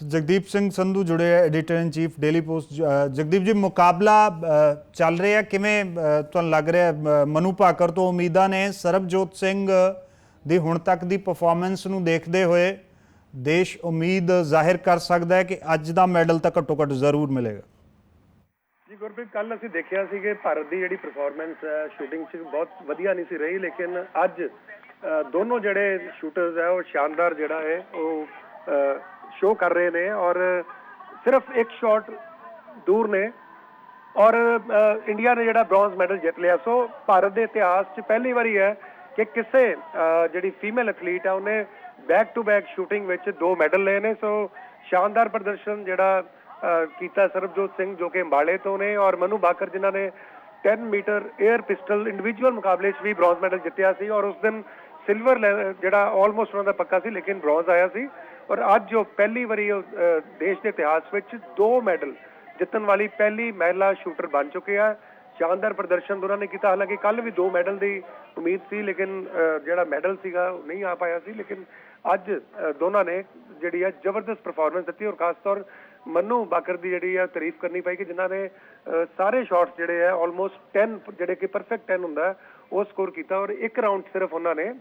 ਜਗਦੀਪ ਸਿੰਘ ਸੰਧੂ ਜੁੜੇ ਆ editor in chief daily post Jagdeep ji, ਮੁਕਾਬਲਾ ਚੱਲ ਰਿਹਾ ਕਿਵੇਂ? ਤੁਹਾਨੂੰ ਲੱਗ ਰਿਹਾ ਮਨੂ ਭਾਕਰ ਤੋਂ ਉਮੀਦਾਂ ਨੇ ਸਰਬਜੋਤ ਸਿੰਘ ਦੀ ਹੁਣ ਤੱਕ ਦੀ ਪਰਫਾਰਮੈਂਸ ਨੂੰ ਦੇਖਦੇ ਹੋਏ? ਦੇਸ਼ ਉਮੀਦ ਜ਼ਾਹਿਰ ਕਰ ਸਕਦਾ ਹੈ ਕਿ ਅੱਜ ਦਾ ਮੈਡਲ ਤਾਂ ਘੱਟੋ ਘੱਟ ਜ਼ਰੂਰ ਮਿਲੇਗਾ। ਜੀ ਗੁਰਪ੍ਰੀਤ ਕੱਲ ਅਸੀਂ ਦੇਖਿਆ ਸੀ ਕਿ ਭਾਰਤ ਦੀ ਜਿਹੜੀ ਪਰਫਾਰਮੈਂਸ ਹੈ ਸ਼ੂਟਿੰਗ 'ਚ ਬਹੁਤ ਵਧੀਆ ਨਹੀਂ ਸੀ ਰਹੀ, ਲੇਕਿਨ ਅੱਜ ਦੋਨੋਂ ਜਿਹੜੇ ਸ਼ੂਟਰਸ ਹੈ, ਉਹ ਸ਼ਾਨਦਾਰ ਜਿਹੜਾ ਹੈ, ਉਹ ਸ਼ੋਅ ਕਰ ਰਹੇ ਨੇ ਔਰ ਸਿਰਫ ਇੱਕ ਸ਼ਾਟ ਦੂਰ ਨੇ ਔਰ ਇੰਡੀਆ ਨੇ ਜਿਹੜਾ ਬ੍ਰੌਂਜ਼ ਮੈਡਲ ਜਿੱਤ ਲਿਆ ਸੋ ਭਾਰਤ ਦੇ ਇਤਿਹਾਸ 'ਚ ਪਹਿਲੀ ਵਾਰੀ ਹੈ ਕਿ ਕਿਸੇ ਅ, ਜਿਹੜੀ ਫੀਮੇਲ ਐਥਲੀਟ ਹੈ ਉਹਨੇ ਬੈਕ ਟੂ ਬੈਕ ਸ਼ੂਟਿੰਗ ਵਿੱਚ ਦੋ ਮੈਡਲ ਲਏ ਨੇ ਸੋ ਸ਼ਾਨਦਾਰ ਪ੍ਰਦਰਸ਼ਨ ਜਿਹੜਾ ਕੀਤਾ ਸਰਬਜੋਤ ਸਿੰਘ ਜੋ ਕਿ ਅੰਬਾਲੇ ਤੋਂ ਨੇ ਔਰ ਮਨੂ ਬਾਕਰ ਜਿਨ੍ਹਾਂ ਨੇ 10 ਮੀਟਰ 에ਅਰ ਪਿਸਟਲ ਇੰਡੀਵਿਜੂਅਲ ਮੁਕਾਬਲੇ 'ਚ ਵੀ ਬ੍ਰੌਂਜ਼ ਮੈਡਲ ਜਿੱਤਿਆ ਸੀ ਔਰ ਉਸ ਦਿਨ ਸਿਲਵਰ ਜਿਹੜਾ ਆਲਮੋਸਟ ਉਹਨਾਂ ਦਾ ਪੱਕਾ ਸੀ ਲੇਕਿਨ ਬ੍ਰੌਂਜ਼ ਆਇਆ ਸੀ। ਔਰ ਅੱਜ ਉਹ ਪਹਿਲੀ ਵਾਰੀ ਉਹ, ਦੇਸ਼ ਦੇ ਇਤਿਹਾਸ ਵਿੱਚ ਦੋ ਮੈਡਲ ਜਿੱਤਣ ਵਾਲੀ ਪਹਿਲੀ ਮਹਿਲਾ ਸ਼ੂਟਰ ਬਣ ਚੁੱਕੇ ਆ। ਸ਼ਾਨਦਾਰ ਪ੍ਰਦਰਸ਼ਨ ਦੋਨਾਂ ਨੇ ਕੀਤਾ। ਹਾਲਾਂਕਿ ਕੱਲ ਵੀ ਦੋ ਮੈਡਲ ਦੀ ਉਮੀਦ ਸੀ ਲੇਕਿਨ ਜਿਹੜਾ ਮੈਡਲ ਸੀਗਾ ਉਹ ਨਹੀਂ ਆ ਪਾਇਆ ਸੀ। ਲੇਕਿਨ ਅੱਜ ਦੋਨਾਂ ਨੇ ਜਿਹੜੀ ਹੈ ਜ਼ਬਰਦਸਤ ਪਰਫਾਰਮੈਂਸ ਦਿੱਤੀ ਔਰ ਖਾਸ ਤੌਰ ਮਨੂ ਬਾਕਰ ਦੀ ਜਿਹੜੀ ਆ ਤਾਰੀਫ ਕਰਨੀ ਪਈ ਕਿ ਜਿਨ੍ਹਾਂ ਨੇ ਸਾਰੇ ਸ਼ਾਟਸ ਜਿਹੜੇ ਆ ਆਲਮੋਸਟ 10 ਜਿਹੜੇ ਕਿ ਪਰਫੈਕਟ 10 ਹੁੰਦਾ, ਉਹ ਸਕੋਰ ਕੀਤਾ ਔਰ ਇੱਕ ਰਾਉਂਡ ਸਿਰਫ ਉਹਨਾਂ ਨੇ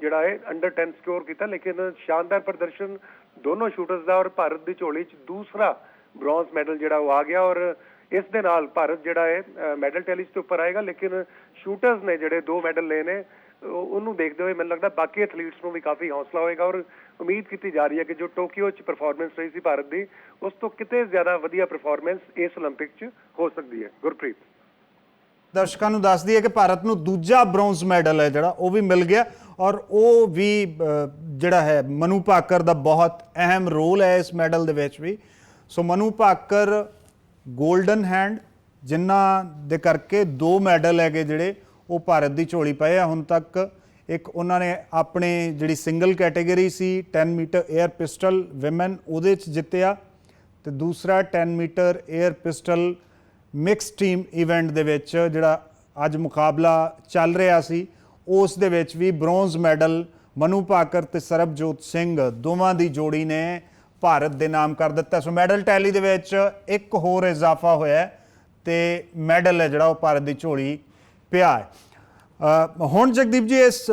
ਜਿਹੜਾ ਹੈ ਅੰਡਰ 10 ਸਕੋਰ ਕੀਤਾ, ਲੇਕਿਨ ਸ਼ਾਨਦਾਰ ਪ੍ਰਦਰਸ਼ਨ ਦੋਨੋਂ ਸ਼ੂਟਰਸ ਦਾ ਔਰ ਭਾਰਤ ਦੀ ਝੋਲੀ 'ਚ ਦੂਸਰਾ ਬ੍ਰੌਂਜ਼ ਮੈਡਲ ਜਿਹੜਾ ਉਹ ਆ ਗਿਆ ਔਰ ਇਸ ਦੇ ਨਾਲ ਭਾਰਤ ਜਿਹੜਾ ਹੈ ਮੈਡਲ ਟੈਲੀ 'ਚ ਉੱਪਰ ਆਏਗਾ ਲੇਕਿਨ ਸ਼ੂਟਰਸ ਨੇ ਜਿਹੜੇ ਦੋ ਮੈਡਲ ਲਏ ਨੇ ਉਹ- ਉਹਨੂੰ ਦੇਖਦੇ ਹੋਏ ਮੈਨੂੰ ਲੱਗਦਾ ਬਾਕੀ ਐਥਲੀਟਸ ਨੂੰ ਵੀ ਕਾਫੀ ਹੌਸਲਾ ਹੋਏਗਾ ਔਰ ਉਮੀਦ ਕੀਤੀ ਜਾ ਰਹੀ ਹੈ ਕਿ ਜੋ ਟੋਕੀਓ 'ਚ ਪਰਫਾਰਮੈਂਸ ਰਹੀ ਸੀ ਭਾਰਤ ਦੀ ਉਸ ਤੋਂ ਕਿਤੇ ਜ਼ਿਆਦਾ ਵਧੀਆ ਪਰਫਾਰਮੈਂਸ ਇਸ 올림픽 'ਚ ਹੋ ਸਕਦੀ ਹੈ ਗੁਰਪ੍ਰੀਤ ਦਰਸ਼ਕਾਂ ਨੂੰ ਦੱਸ ਦਈਏ ਕਿ ਭਾਰਤ ਨੂੰ ਦੂਜਾ ਬ੍ਰੌਂਜ਼ ਮੈਡਲ ਹੈ ਜਿਹੜਾ ਉਹ ਵੀ ਮਿਲ ਗਿਆ ਔਰ ਉਹ ਵੀ ਅ, ਜਿਹੜਾ ਹੈ ਮਨੂ ਭਾਕਰ ਦਾ ਬਹੁਤ ਅਹਿਮ ਰੋਲ ਹੈ ਇਸ ਮੈਡਲ ਦੇ ਵਿੱਚ ਵੀ so Manu Bhaker golden hand, ਜਿਨ੍ਹਾਂ ਦੇ ਕਰਕੇ ਦੋ ਮੈਡਲ ਹੈਗੇ ਜਿਹੜੇ ਉਹ ਭਾਰਤ ਦੀ ਝੋਲੀ ਪਏ ਆ। ਹੁਣ ਤੱਕ ਇੱਕ ਉਹਨਾਂ ਨੇ ਆਪਣੇ ਜਿਹੜੀ ਸਿੰਗਲ ਕੈਟਾਗਰੀ ਸੀ 10 ਮੀਟਰ 에ਅਰ ਪਿਸਟਲ ਔਮਨ ਉਹਦੇ ਚ ਜਿੱਤਿਆ ਤੇ ਦੂਸਰਾ 10 metre air pistol mix team event ਦੇ ਵਿੱਚ ਜਿਹੜਾ ਅੱਜ ਮੁਕਾਬਲਾ ਚੱਲ ਰਿਹਾ ਸੀ, ਉਸ ਦੇ ਵਿੱਚ ਵੀ ਬ੍ਰੌਂਜ਼ ਮੈਡਲ ਮਨੂ ਭਾਕਰ ਤੇ ਸਰਬਜੋਤ ਸਿੰਘ ਦੋਵਾਂ ਦੀ ਜੋੜੀ ਨੇ ਭਾਰਤ ਦੇ ਨਾਮ ਕਰ ਦਿੱਤਾ ਸੋ ਮੈਡਲ ਟੈਲੀ ਦੇ ਵਿੱਚ ਇੱਕ ਹੋਰ ਇਜ਼ਾਫਾ ਹੋਇਆ ਹੈ ਤੇ ਮੈਡਲ ਹੈ ਜਿਹੜਾ ਉਹ ਭਾਰਤ ਦੀ ਝੋਲੀ ਪਿਆ ਹੈ ਅ, ਹੁਣ ਜਗਦੀਪ ਜੀ ਇਸ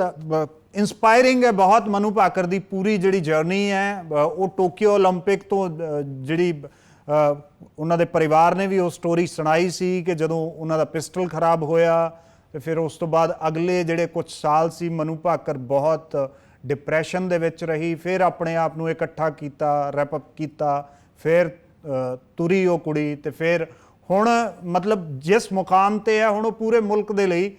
ਇਨਸਪਾਇਰਿੰਗ ਹੈ ਬਹੁਤ ਮਨੂ ਭਾਕਰ ਦੀ ਪੂਰੀ ਜਿਹੜੀ ਜਰਨੀ ਹੈ ਅ, ਉਹ ਟੋਕੀਓ 올림픽 ਤੋਂ ਅ, ਜਿਹੜੀ ਅ, ਉਹਨਾਂ ਦੇ ਪਰਿਵਾਰ ਨੇ ਵੀ ਉਹ ਸਟੋਰੀ ਸੁਣਾਈ ਸੀ ਕਿ ਜਦੋਂ ਉਹਨਾਂ ਦਾ ਪਿਸਟਲ ਖਰਾਬ ਹੋਇਆ ਤੇ ਫਿਰ ਉਸ ਤੋਂ ਬਾਅਦ ਅਗਲੇ ਜਿਹੜੇ ਕੁਝ ਸਾਲ ਸੀ ਮਨੂ ਭਾਕਰ ਬਹੁਤ ਡਿਪਰੈਸ਼ਨ ਦੇ ਵਿੱਚ ਰਹੀ ਫਿਰ ਆਪਣੇ ਆਪ ਨੂੰ ਇਕੱਠਾ ਕੀਤਾ ਰੈਪ ਅਪ ਕੀਤਾ ਫਿਰ ਅ, ਤੁਰੀ ਉਹ ਕੁੜੀ ਤੇ ਫਿਰ ਹੁਣ ਮਤਲਬ ਜਿਸ ਮੁਕਾਮ ਤੇ ਹੈ ਹੁਣ ਉਹ ਪੂਰੇ ਮੁਲਕ ਦੇ ਲਈ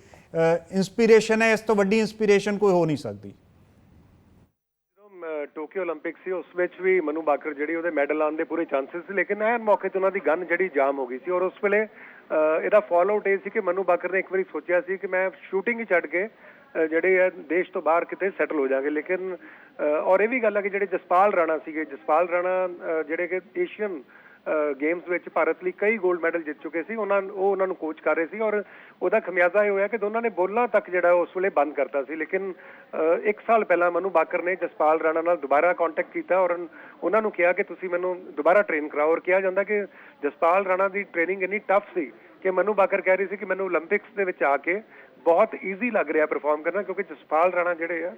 ਇਨਸਪੀਰੇਸ਼ਨ ਹੈ ਇਸ ਤੋਂ ਵੱਡੀ ਇਨਸਪੀਰੇਸ਼ਨ ਕੋਈ ਹੋ ਨਹੀਂ ਸਕਦੀ ਜਦੋਂ ਮ, ਟੋਕੀਓ 올림픽 ਸੀ ਉਸ ਵਿੱਚ ਵੀ ਮਨੂ ਬਾਕਰ ਜਿਹੜੀ ਉਹਦੇ ਮੈਡਲ ਆਉਣ ਦੇ ਪੂਰੇ ਚਾਂਸਸ ਸੀ ਲੇਕਿਨ ਐਨ ਮੌਕੇ ਤੇ ਉਹਨਾਂ ਦੀ ਗਨ ਜਿਹੜੀ ਜਾਮ ਹੋ ਗਈ ਸੀ ਔਰ ਉਸ ਵੇਲੇ ਅ, ਇਹਦਾ ਫਾਲ ਆਊਟ ਇਹ ਸੀ ਕਿ ਮਨੂ ਬਾਕਰ ਨੇ ਇੱਕ ਵਾਰੀ ਸੋਚਿਆ ਸੀ ਕਿ ਮੈਂ ਸ਼ੂਟਿੰਗ ਹੀ ਛੱਡ ਕੇ ਅ, ਜਿਹੜੇ ਹੈ ਦੇਸ਼ ਤੋਂ ਬਾਹਰ ਕਿਤੇ ਸੈਟਲ ਹੋ ਜਾਗੇ, ਲੇਕਿਨ ਔਰ ਇਹ ਵੀ ਗੱਲ ਹੈ ਕਿ ਜਿਹੜੇ ਜਸਪਾਲ ਰਾਣਾ ਸੀਗੇ, ਜਸਪਾਲ ਰਾਣਾ ਜਿਹੜੇ ਕਿ ਏਸ਼ੀਅਨ ਗੇਮਸ ਵਿੱਚ ਭਾਰਤ ਲਈ ਕਈ 골ਡ ਮੈਡਲ ਜਿੱਤ ਚੁੱਕੇ ਸੀ, ਉਹਨਾਂ ਉਹ ਉਹਨਾਂ ਨੂੰ ਕੋਚ ਕਰ ਰਹੇ ਸੀ ਔਰ ਉਹਦਾ ਖਮਿਆਜ਼ਾ ਇਹ ਹੋਇਆ ਕਿ ਦੋਨਾਂ ਨੇ ਬੋਲਾਂ ਤੱਕ ਜਿਹੜਾ ਉਸ ਵੇਲੇ ਬੰਦ ਕਰਤਾ ਸੀ, ਲੇਕਿਨ ਇੱਕ ਸਾਲ ਪਹਿਲਾਂ ਮਨੂ ਬਾਕਰ ਨੇ ਜਸਪਾਲ ਰਾਣਾ ਨਾਲ ਦੁਬਾਰਾ ਕੰਟੈਕਟ ਕੀਤਾ ਔਰ ਉਹਨਾਂ ਨੂੰ ਕਿਹਾ ਕਿ ਤੁਸੀਂ ਮੈਨੂੰ ਦੁਬਾਰਾ ਟ੍ਰੇਨ ਕਰਾਓ ਔਰ ਕਿਹਾ ਜਾਂਦਾ ਕਿ ਜਸਪਾਲ ਰਾਣਾ ਦੀ ਟ੍ਰੇਨਿੰਗ ਇੰਨੀ ਟਫ ਸੀ ਕਿ ਮਨੂ ਬਾਕਰ ਕਹਿ ਰਹੀ ਸੀ ਕਿ ਮੈਨੂੰ 올림픽ਸ ਦੇ ਵਿੱਚ ਆ ਕੇ ਬਹੁਤ ਈਜ਼ੀ ਲੱਗ ਰਿਹਾ ਪਰਫਾਰਮ ਕਰਨਾ ਕਿਉਂਕਿ ਜਸਪਾਲ ਰਾਣਾ ਜਿਹੜੇ ਆ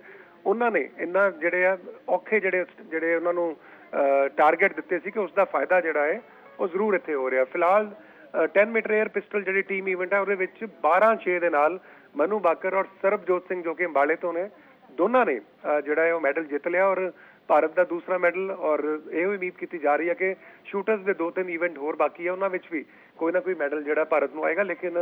ਉਹਨਾਂ ਨੇ ਇੰਨਾ ਜਿਹੜੇ ਆ ਔਖੇ ਜਿਹੜੇ ਜਿਹੜੇ ਉਹਨਾਂ ਨੂੰ ਟਾਰਗੇਟ ਦਿੱਤੇ ਸੀ ਕਿ ਉਸ ਦਾ ਫਾਇਦਾ ਜਿਹੜਾ ਹੈ ਉਹ ਜ਼ਰੂਰ ਇੱਥੇ ਹੋ ਰਿਹਾ। ਫਿਲਹਾਲ ਅ, 10 ਮੀਟਰ 에ਅਰ ਪਿਸਟਲ ਜਿਹੜੀ ਟੀਮ ਇਵੈਂਟ ਹੈ ਉਹਦੇ ਵਿੱਚ 12-6 ਦੇ ਨਾਲ ਮਨੂ ਬਾਕਰ ਔਰ ਸਰਬਜੋਤ ਸਿੰਘ ਜੋ ਕਿ ਅੰਬਾਲੇ ਤੋਂ ਨੇ ਦੋਨਾਂ ਨੇ ਜਿਹੜਾ ਹੈ ਉਹ ਮੈਡਲ ਜਿੱਤ ਲਿਆ ਔਰ ਭਾਰਤ ਦਾ ਦੂਸਰਾ ਮੈਡਲ ਔਰ ਇਹ ਉਮੀਦ ਕੀਤੀ ਜਾ ਰਹੀ ਹੈ ਕਿ ਸ਼ੂਟਰਸ ਦੇ ਦੋ ਤਿੰਨ ਇਵੈਂਟ ਹੋਰ ਬਾਕੀ ਹੈ, ਉਹਨਾਂ ਵਿੱਚ ਵੀ ਕੋਈ ਨਾ ਕੋਈ ਮੈਡਲ ਜਿਹੜਾ ਭਾਰਤ ਨੂੰ ਆਏਗਾ। ਲੇਕਿਨ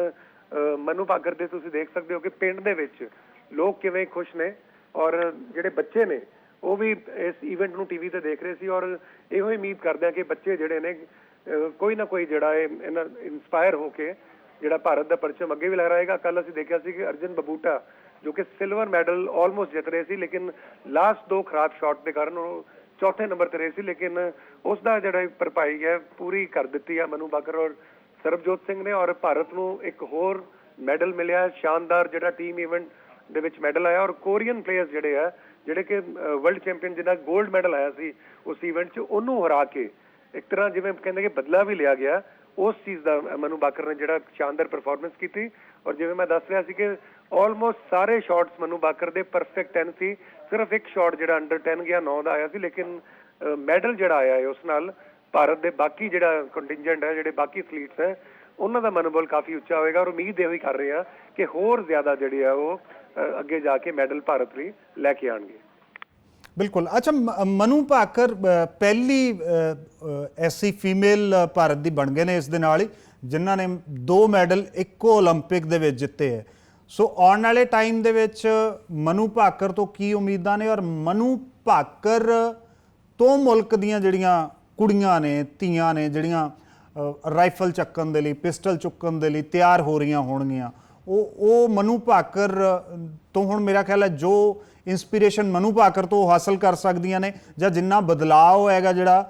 ਮਨੂ ਭਾਗਰ ਦੇ ਤੁਸੀਂ ਦੇਖ ਸਕਦੇ ਹੋ ਕਿ ਪਿੰਡ ਦੇ ਵਿੱਚ ਲੋਕ ਕਿਵੇਂ ਖੁਸ਼ ਨੇ ਔਰ ਜਿਹੜੇ ਬੱਚੇ ਨੇ, ਉਹ ਵੀ ਇਸ ਇਵੈਂਟ ਨੂੰ ਟੀਵੀ ਤੇ ਦੇਖ ਰਹੇ ਸੀ ਔਰ ਇਹੋ ਹੀ ਉਮੀਦ ਕਰਦੇ ਆ ਕਿ ਬੱਚੇ ਜਿਹੜੇ ਨੇ ਕੋਈ ਨਾ ਕੋਈ ਜਿਹੜਾ ਹੈ ਇਹਨਾਂ ਇਨਸਪਾਇਰ ਹੋ ਕੇ ਜਿਹੜਾ ਭਾਰਤ ਦਾ ਪਰਚਮ ਅੱਗੇ ਵੀ ਲਹਿਰਾਏਗਾ। ਕੱਲ ਅਸੀਂ ਦੇਖਿਆ ਸੀ ਕਿ ਅਰਜਨ ਬਬੂਟਾ ਜੋ ਕਿ ਸਿਲਵਰ ਮੈਡਲ ਆਲਮੋਸਟ ਜਿੱਤ ਰਹੇ ਸੀ, ਲੇਕਿਨ ਲਾਸਟ ਦੋ ਖਰਾਬ ਸ਼ਾਟ ਦੇ ਕਾਰਨ ਉਹ ਚੌਥੇ ਨੰਬਰ ਤੇ ਰਹੇ ਸੀ, ਲੇਕਿਨ ਉਸ ਦਾ ਜਿਹੜਾ ਭਰਪਾਈ ਹੈ, ਪੂਰੀ ਕਰ ਦਿੱਤੀ ਹੈ ਮਨੂ ਬਾਕਰ ਔਰ ਸਰਬਜੋਤ ਸਿੰਘ ਨੇ ਔਰ ਭਾਰਤ ਨੂੰ ਇੱਕ ਹੋਰ ਮੈਡਲ ਮਿਲਿਆ। ਸ਼ਾਨਦਾਰ ਜਿਹੜਾ ਟੀਮ ਇਵੈਂਟ ਦੇ ਵਿੱਚ ਮੈਡਲ ਆਇਆ ਔਰ ਕੋਰੀਅਨ ਪਲੇਅਰਸ ਜਿਹੜੇ ਆ, ਜਿਹੜੇ ਕਿ ਵਰਲਡ ਚੈਂਪੀਅਨ ਜਿਹਦਾ 골ਡ ਮੈਡਲ ਆਇਆ ਸੀ ਉਸ ਇਵੈਂਟ 'ਚ, ਉਹਨੂੰ ਹਰਾ ਕੇ ਇੱਕ ਤਰ੍ਹਾਂ ਜਿਵੇਂ ਕਹਿੰਦੇ ਕਿ ਬਦਲਾ ਵੀ ਲਿਆ ਗਿਆ। ਉਸ ਚੀਜ਼ ਦਾ ਮਨੂ ਬਾਕਰ ਨੇ ਜਿਹੜਾ ਸ਼ਾਨਦਾਰ ਪਰਫਾਰਮੈਂਸ ਕੀਤੀ। ਔਰ ਜਿਵੇਂ ਮੈਂ ਦੱਸ ਰਿਹਾ ਸੀ ਕਿ ਆਲਮੋਸਟ ਸਾਰੇ ਸ਼ਾਟਸ ਮਨੂ ਬਾਕਰ ਦੇ ਪਰਫੈਕਟ 10 ਸੀ। ਸਿਰਫ ਇੱਕ ਸ਼ਾਟ ਜਿਹੜਾ ਅੰਡਰ 10 ਗਿਆ 9 ਦਾ ਆਇਆ ਸੀ, ਲੇਕਿਨ ਮੈਡਲ ਜਿਹੜਾ ਆਇਆ ਹੈ ਉਸ ਨਾਲ, ਭਾਰਤ ਦੇ ਬਾਕੀ ਜਿਹੜਾ ਕੰਟਿੰਜੈਂਟ ਹੈ, ਜਿਹੜੇ ਬਾਕੀ ਐਥਲੀਟਸ ਹੈ, ਉਹਨਾਂ ਦਾ ਮਨੋਬਲ ਕਾਫੀ ਉੱਚਾ ਹੋਏਗਾ ਔਰ ਉਮੀਦ ਇਹ ਵੀ ਕਰ ਰਹੇ ਆ ਕਿ ਹੋਰ ਜ਼ਿਆਦਾ ਜਿਹੜੇ ਆ ਉਹ ਅੱਗੇ ਜਾ ਕੇ ਮੈਡਲ ਭਾਰਤ ਲਈ ਲੈ ਕੇ ਆਣਗੇ ਬਿਲਕੁਲ ਅੱਛਾ ਮ- ਮਨੂ ਭਾਕਰ ਅ, ਪਹਿਲੀ ਅ, ਅ, ਐਸੀ ਫੀਮੇਲ ਭਾਰਤ ਦੀ ਬਣ ਗਏ ਨੇ ਇਸ ਦੇ ਨਾਲ ਹੀ ਜਿਨ੍ਹਾਂ ਨੇ ਦੋ ਮੈਡਲ ਇੱਕੋ 올림픽 ਦੇ ਵਿੱਚ ਜਿੱਤੇ ਹੈ ਸੋ ਆਉਣ ਵਾਲੇ ਟਾਈਮ ਦੇ ਵਿੱਚ ਮਨੂ ਭਾਕਰ ਤੋਂ ਕੀ ਉਮੀਦਾਂ ਨੇ ਔਰ ਮਨੂ ਭਾਕਰ ਤੋਂ ਮੁਲਕ ਦੀਆਂ ਜਿਹੜੀਆਂ ਕੁੜੀਆਂ ਨੇ ਧੀਆਂ ਨੇ ਜਿਹੜੀਆਂ ਅ, ਰਾਈਫਲ ਚੱਕਣ ਦੇ ਲਈ ਪਿਸਟਲ ਚੁੱਕਣ ਦੇ ਲਈ ਤਿਆਰ ਹੋ ਰਹੀਆਂ ਹੋਣਗੀਆਂ ਉਹ ਉਹ ਮਨੂ ਭਾਕਰ ਤੋਂ ਹੁਣ ਮੇਰਾ ਖਿਆਲ ਹੈ ਜੋ ਇਨਸਪੀਰੇਸ਼ਨ ਮਨੂ ਭਾਕਰ ਤੋਂ ਉਹ ਹਾਸਲ ਕਰ ਸਕਦੀਆਂ ਨੇ ਜਾਂ ਜਿੰਨਾ ਬਦਲਾਅ ਹੈਗਾ ਜਿਹੜਾ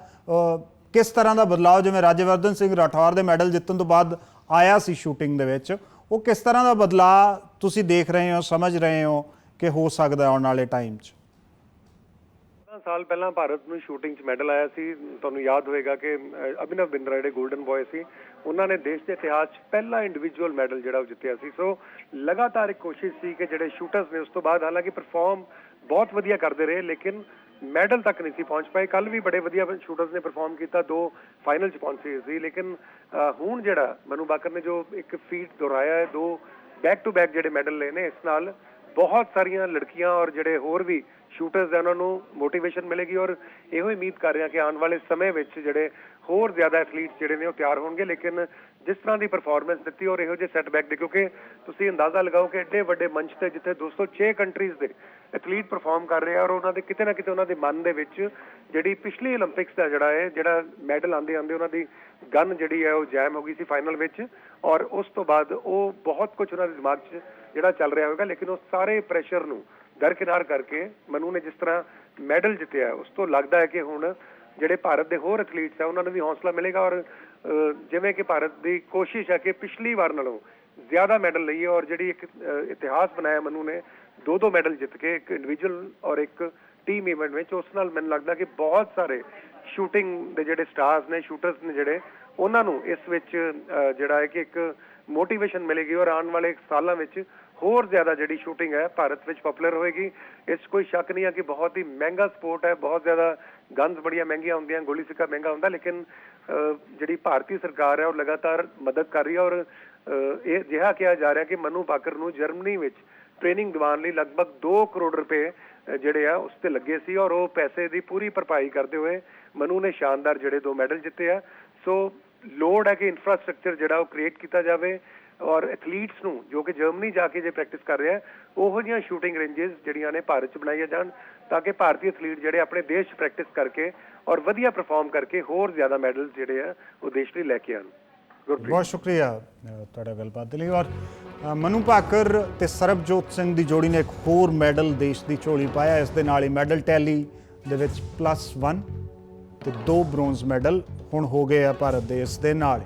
ਕਿਸ ਤਰ੍ਹਾਂ ਦਾ ਬਦਲਾਅ, ਜਿਵੇਂ ਰਾਜਵਰਧਨ ਸਿੰਘ ਰਾਠੌਰ ਦੇ ਮੈਡਲ ਜਿੱਤਣ ਤੋਂ ਬਾਅਦ ਆਇਆ ਸੀ ਸ਼ੂਟਿੰਗ ਦੇ ਵਿੱਚ, ਉਹ ਕਿਸ ਤਰ੍ਹਾਂ ਦਾ ਬਦਲਾਅ ਤੁਸੀਂ ਦੇਖ ਰਹੇ ਹੋ, ਸਮਝ ਰਹੇ ਹੋ ਕਿ ਹੋ ਸਕਦਾ ਆਉਣ ਵਾਲੇ ਟਾਈਮ 'ਚ? ਸਾਲ ਪਹਿਲਾਂ ਭਾਰਤ ਨੂੰ ਸ਼ੂਟਿੰਗ 'ਚ ਮੈਡਲ ਆਇਆ ਸੀ। ਤੁਹਾਨੂੰ ਯਾਦ ਹੋਏਗਾ ਕਿ ਅਭਿਨਵ ਬਿੰਦਰਾ ਜਿਹੜੇ 골ਡਨ ਬॉय ਸੀ, ਉਹਨਾਂ ਨੇ ਦੇਸ਼ ਦੇ ਇਤਿਹਾਸ 'ਚ ਪਹਿਲਾ ਇੰਡੀਵਿਜੂਅਲ ਮੈਡਲ ਜਿਹੜਾ ਉਹ ਜਿੱਤਿਆ ਸੀ। ਸੋ ਲਗਾਤਾਰ ਇੱਕ ਕੋਸ਼ਿਸ਼ ਸੀ ਕਿ ਜਿਹੜੇ ਸ਼ੂਟਰਸ ਨੇ ਉਸ ਤੋਂ ਬਾਅਦ, ਹਾਲਾਂਕਿ ਪਰਫਾਰਮ ਬਹੁਤ ਵਧੀਆ ਕਰਦੇ ਰਹੇ, ਲੇਕਿਨ ਮੈਡਲ ਤੱਕ ਨਹੀਂ ਸੀ ਪਹੁੰਚ ਪਾਏ। ਕੱਲ ਵੀ ਬੜੇ ਵਧੀਆ ਸ਼ੂਟਰਸ ਨੇ ਪਰਫਾਰਮ ਕੀਤਾ, ਦੋ ਫਾਈਨਲ 'ਚ ਪਹੁੰਚੇ ਸੀ। ਲੇਕਿਨ ਹੁਣ ਜਿਹੜਾ ਮਨੂ ਬਾਕਰ ਨੇ ਜੋ ਇੱਕ ਫੀਟ ਦੁਹਰਾਇਆ ਹੈ, ਦੋ ਬੈਕ ਟੂ ਬੈਕ ਜਿਹੜੇ ਮੈਡਲ ਲਏ ਨੇ, ਇਸ ਨਾਲ ਬਹੁਤ ਸਾਰੀਆਂ ਲੜਕੀਆਂ ਔਰ ਜਿਹੜੇ ਹੋਰ ਵੀ ਸ਼ੂਟਰਸ ਦਾ ਉਹਨਾਂ ਨੂੰ ਮੋਟੀਵੇਸ਼ਨ ਮਿਲੇਗੀ ਔਰ ਇਹੋ ਹੀ ਉਮੀਦ ਕਰ ਰਿਹਾ ਕਿ ਆਉਣ ਵਾਲੇ ਸਮੇਂ ਵਿੱਚ ਜਿਹੜੇ ਹੋਰ ਜ਼ਿਆਦਾ ਐਥਲੀਟਸ ਜਿਹੜੇ ਨੇ ਉਹ ਤਿਆਰ ਹੋਣਗੇ, ਲੇਕਿਨ ਜਿਸ ਤਰ੍ਹਾਂ ਦੀ ਪਰਫਾਰਮੈਂਸ ਦਿੱਤੀ ਔਰ ਇਹੋ ਜਿਹੇ ਸੈਟਬੈਕ ਦੇ, ਕਿਉਂਕਿ ਤੁਸੀਂ ਅੰਦਾਜ਼ਾ ਲਗਾਓ ਕਿ ਐਡੇ ਵੱਡੇ ਮੰਚ ਤੇ ਜਿੱਥੇ 206 ਕੰਟਰੀਜ਼ ਦੇ ਐਥਲੀਟ ਪਰਫਾਰਮ ਕਰ ਰਹੇ ਆ ਔਰ ਉਹਨਾਂ ਦੇ ਕਿਤੇ ਨਾ ਕਿਤੇ ਉਹਨਾਂ ਦੇ ਮਨ ਦੇ ਵਿੱਚ ਜਿਹੜੀ ਪਿਛਲੀ 올림픽ਸ ਦਾ ਜਿਹੜਾ ਹੈ ਜਿਹੜਾ ਮੈਡਲ ਆਂਦੇ ਆਂਦੇ ਉਹਨਾਂ ਦੀ ਗਨ ਜਿਹੜੀ ਹੈ ਉਹ ਜੈਮ ਹੋ ਗਈ ਸੀ ਫਾਈਨਲ ਵਿੱਚ ਔਰ ਉਸ ਤੋਂ ਬਾਅਦ ਉਹ ਬਹੁਤ ਕੁਝ ਉਹਨਾਂ ਦੇ ਦਿਮਾਗ 'ਚ ਜਿਹੜਾ ਚੱਲ ਰਿਹਾ ਹੋਵੇਗਾ, ਲੇਕਿਨ ਉਹ ਸਾਰੇ ਪ੍ਰੈਸ਼ਰ ਨੂੰ ਦਰਕਿਨਾਰ ਕਰਕੇ ਮਨੂ ਨੇ ਜਿਸ ਤਰ੍ਹਾਂ ਮੈਡਲ ਜਿੱਤਿਆ, ਉਸ ਤੋਂ ਲੱਗਦਾ ਹੈ ਕਿ ਹੁਣ ਜਿਹੜੇ ਭਾਰਤ ਦੇ ਹੋਰ ਐਥਲੀਟਸ ਆ, ਉਹਨਾਂ ਨੂੰ ਵੀ ਹੌਸਲਾ ਮਿਲੇਗਾ ਔਰ ਜਿਵੇਂ ਕਿ ਭਾਰਤ ਦੀ ਕੋਸ਼ਿਸ਼ ਹੈ ਕਿ ਪਿਛਲੀ ਵਾਰ ਨਾਲੋਂ ਜ਼ਿਆਦਾ ਮੈਡਲ ਲਈਏ ਔਰ ਜਿਹੜੀ ਇੱਕ ਇਤਿਹਾਸ ਬਣਾਇਆ ਮਨੂ ਨੇ ਦੋ ਦੋ ਮੈਡਲ ਜਿੱਤ ਕੇ ਇੱਕ ਇੰਡੀਵਿਜੂਅਲ ਔਰ ਇੱਕ ਟੀਮ ਇਵੈਂਟ ਵਿੱਚ, ਉਸ ਨਾਲ ਮੈਨੂੰ ਲੱਗਦਾ ਕਿ ਬਹੁਤ ਸਾਰੇ ਸ਼ੂਟਿੰਗ ਦੇ ਜਿਹੜੇ ਸਟਾਰਸ ਨੇ ਸ਼ੂਟਰਸ ਨੇ ਜਿਹੜੇ, ਉਹਨਾਂ ਨੂੰ ਇਸ ਵਿੱਚ ਜਿਹੜਾ ਹੈ ਕਿ ਇੱਕ ਮੋਟੀਵੇਸ਼ਨ ਮਿਲੇਗੀ ਔਰ ਆਉਣ ਵਾਲੇ ਸਾਲਾਂ ਵਿੱਚ ਹੋਰ ਜ਼ਿਆਦਾ ਜਿਹੜੀ ਸ਼ੂਟਿੰਗ ਹੈ ਭਾਰਤ ਵਿੱਚ ਪਪੂਲਰ ਹੋਏਗੀ। ਇਸ 'ਚ ਕੋਈ ਸ਼ੱਕ ਨਹੀਂ ਹੈ ਕਿ ਬਹੁਤ ਹੀ ਮਹਿੰਗਾ ਸਪੋਰਟ ਹੈ, ਬਹੁਤ ਜ਼ਿਆਦਾ ਗਨਸ ਬੜੀਆਂ ਮਹਿੰਗੀਆਂ ਹੁੰਦੀਆਂ, ਗੋਲੀ ਸਿੱਕਾ ਮਹਿੰਗਾ ਹੁੰਦਾ, ਲੇਕਿਨ ਜਿਹੜੀ ਭਾਰਤੀ ਸਰਕਾਰ ਹੈ ਉਹ ਲਗਾਤਾਰ ਮਦਦ ਕਰ ਰਹੀ ਹੈ ਔਰ ਇਹ ਜਿਹਾ ਕਿਹਾ ਜਾ ਰਿਹਾ ਕਿ ਮਨੂ ਪਾਕਰ ਨੂੰ ਜਰਮਨੀ ਵਿੱਚ ਟ੍ਰੇਨਿੰਗ ਦਿਵਾਉਣ ਲਈ ਲਗਭਗ 2 ਕਰੋੜ ਰੁਪਏ ਜਿਹੜੇ ਆ ਉਸ ਤੇ ਲੱਗੇ ਸੀ ਔਰ ਉਹ ਪੈਸੇ ਦੀ ਪੂਰੀ ਭਰਪਾਈ ਕਰਦੇ ਹੋਏ ਮਨੂ ਨੇ ਸ਼ਾਨਦਾਰ ਜਿਹੜੇ ਦੋ ਮੈਡਲ ਜਿੱਤੇ ਆ। ਸੋ ਲੋੜ ਹੈ ਕਿ ਇਨਫਰਾਸਟ੍ਰਕਚਰ ਜਿਹੜਾ ਉਹ ਕ੍ਰੀਏਟ ਕੀਤਾ ਜਾਵੇ ਔਰ ਐਥਲੀਟਸ ਨੂੰ, ਜੋ ਕਿ ਜਰਮਨੀ ਜਾ ਕੇ ਜੇ ਪ੍ਰੈਕਟਿਸ ਕਰ ਰਿਹਾ, ਉਹੋ ਜਿਹੀਆਂ ਸ਼ੂਟਿੰਗ ਰੇਂਜਸ ਜਿਹੜੀਆਂ ਨੇ ਭਾਰਤ 'ਚ ਬਣਾਈਆਂ ਜਾਣ ਤਾਂ ਕਿ ਭਾਰਤੀ ਐਥਲੀਟ ਜਿਹੜੇ ਆਪਣੇ ਦੇਸ਼ 'ਚ ਪ੍ਰੈਕਟਿਸ ਕਰਕੇ ਔਰ ਵਧੀਆ ਪਰਫਾਰਮ ਕਰਕੇ ਹੋਰ ਜ਼ਿਆਦਾ ਮੈਡਲ ਜਿਹੜੇ ਆ ਉਹ ਦੇਸ਼ ਲਈ ਲੈ ਕੇ ਆਣ ਬਹੁਤ ਸ਼ੁਕਰੀਆ ਤੁਹਾਡਾ ਗੱਲਬਾਤ ਦੇ ਲਈ ਔਰ ਮਨੂ ਭਾਕਰ ਤੇ ਸਰਬਜੋਤ ਸਿੰਘ ਦੀ ਜੋੜੀ ਨੇ ਇੱਕ ਹੋਰ ਮੈਡਲ ਦੇਸ਼ ਦੀ ਝੋਲੀ ਪਾਇਆ, ਇਸ ਦੇ ਨਾਲ ਹੀ ਮੈਡਲ ਟੈਲੀ ਦੇ ਵਿੱਚ ਪਲੱਸ 1 ਤੇ ਦੋ ਬ੍ਰੌਂਜ਼ ਮੈਡਲ ਹੁਣ ਹੋ ਗਏ ਆ ਭਾਰਤ ਦੇਸ਼ ਦੇ ਨਾਲ